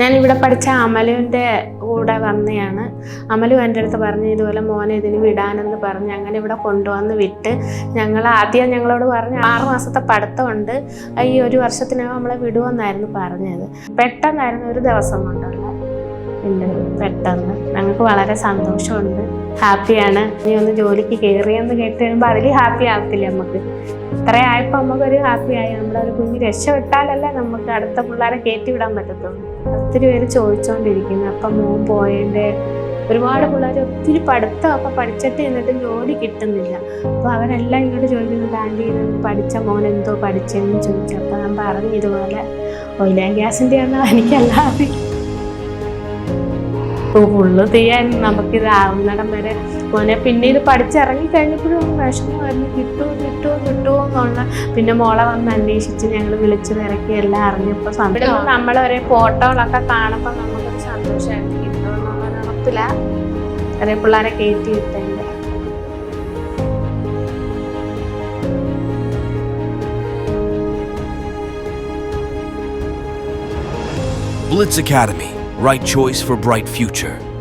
ഞാനിവിടെ പഠിച്ച അമലുവിന്റെ കൂടെ വന്നെയാണ്. അമലു എന്റെ അടുത്ത് പറഞ്ഞ് ഇതുപോലെ മോനെ ഇതിന് വിടാനെന്ന് പറഞ്ഞ്. അങ്ങനെ ഇവിടെ കൊണ്ടുവന്ന് വിട്ട് ഞങ്ങൾ ആദ്യം ഞങ്ങളോട് പറഞ്ഞ് ആറ് മാസത്തെ പഠിത്തമുണ്ട്. ഈ ഒരു വർഷത്തിനകം നമ്മളെ വിടുമെന്നായിരുന്നു പറഞ്ഞത്. പെട്ടെന്നായിരുന്നു ഒരു ദിവസം കൊണ്ടുള്ള ഇന്റർവ്യൂ പെട്ടെന്ന്. ഞങ്ങൾക്ക് വളരെ സന്തോഷമുണ്ട്. ഹാപ്പിയാണ്. നീ ഒന്ന് ജോലിക്ക് കയറിയെന്ന് കേട്ട് കഴിയുമ്പോൾ അതിൽ ഹാപ്പി ആകത്തില്ല നമുക്ക്. ഇത്രയായപ്പോൾ നമുക്കൊരു ഹാപ്പി ആയി. നമ്മുടെ ഒരു കുഞ്ഞ് രക്ഷപ്പെട്ടാലല്ലേ നമുക്ക് അടുത്ത പിള്ളേരെ കയറ്റി വിടാൻ പറ്റത്തുള്ളൂ. ഒത്തിരി പേര് ചോദിച്ചുകൊണ്ടിരിക്കുന്നു അപ്പം മോൻ പോയതിന്റെ ഒരുപാട് പിള്ളേർ ഒത്തിരി പഠിത്തമൊക്കെ പഠിച്ചിട്ട് എന്നിട്ട് ജോലി കിട്ടുന്നില്ല. അപ്പോൾ അവരെല്ലാം ഇങ്ങോട്ട് ചോദിക്കുന്നത് ആന്റി പഠിച്ച മോൻ എന്തോ പഠിച്ചെന്ന് ചോദിച്ചു. അപ്പോൾ ഞാൻ പറഞ്ഞു ഇതുപോലെ ഓയിൽ ആൻഡ് ഗ്യാസിന്റെ ആണോ എനിക്കല്ലാതെ ഫുള്ള് തീയാൻ നമുക്കിത് ആവുന്നിടം വരെ. മോനെ പിന്നെ ഇത് പഠിച്ചിറങ്ങി കഴിഞ്ഞപ്പോഴും വിഷമമായിരുന്നു കിട്ടുമോ കിട്ടുമോ കിട്ടുമോ എന്നുള്ള. പിന്നെ മോളെ വന്ന് അന്വേഷിച്ച് ഞങ്ങൾ വിളിച്ച് തിരക്കി എല്ലാം അറിഞ്ഞപ്പോൾ സന്തോഷം. നമ്മളൊരേ ഫോട്ടോകളൊക്കെ കാണുമ്പോൾ നമുക്കൊരു സന്തോഷമായിരുന്നു കിട്ടുമെന്നുള്ള ഉറപ്പില്ല. ഒരേ പിള്ളേരെ കയറ്റി കിട്ടേണ്ടത് Blitz Academy, right choice for bright future.